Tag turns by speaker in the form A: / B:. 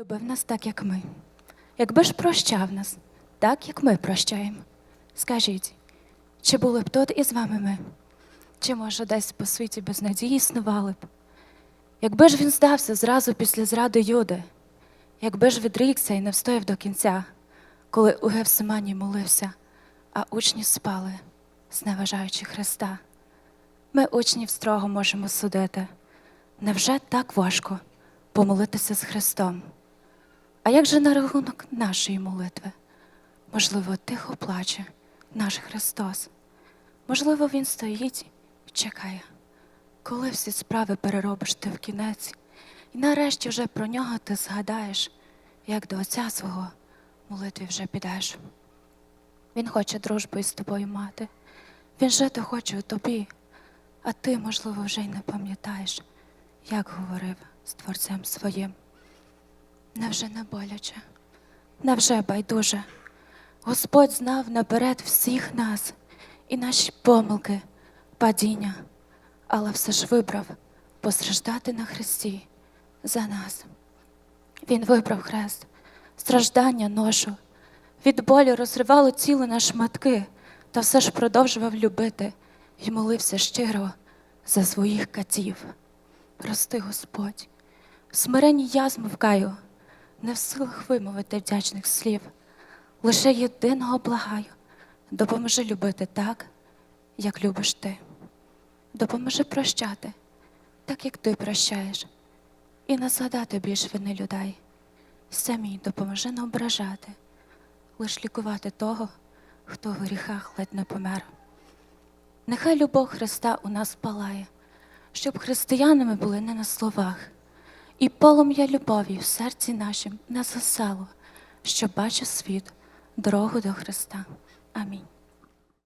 A: Любив нас так, як ми. Якби ж прощав нас, так, як ми прощаємо. Скажіть, чи були б тут із вами ми? Чи, може, десь по світі без надії існували б? Якби ж він здався зразу після зради Юди, якби ж відрікся і не встояв до кінця, коли у Гевсимані молився, а учні спали, зневажаючи Христа. Ми учнів строго можемо судити. Невже так важко помолитися з Христом? А як же на рахунок нашої молитви? Можливо, тихо плаче наш Христос. Можливо, Він стоїть і чекає, коли всі справи переробиш ти в кінець, і нарешті вже про нього ти згадаєш, як до Отця свого молитві вже підеш. Він хоче дружбу із тобою мати. Він жити хоче у тобі, а ти, можливо, вже й не пам'ятаєш, як говорив з Творцем своїм. Невже не боляче, невже байдуже? Господь знав наперед всіх нас і наші помилки, падіння, але все ж вибрав постраждати на Христі за нас. Він вибрав хрест, страждання, ношу, від болю розривало тіло на шматки, та все ж продовжував любити і молився щиро за своїх катів. Прости, Господь, в смиренні я змовкаю, не в силах вимовити вдячних слів. Лише єдиного благаю, допоможи любити так, як любиш ти. Допоможи прощати, так як ти прощаєш, і не згадати більш вини людей. Самій допоможи не ображати, лиш лікувати того, хто в гріхах ледь не помер. Нехай любов Христа у нас палає, щоб християнами були не на словах, і полум'я любові в серці нашим не засало, що бачить світ дорогу до Христа. Амінь.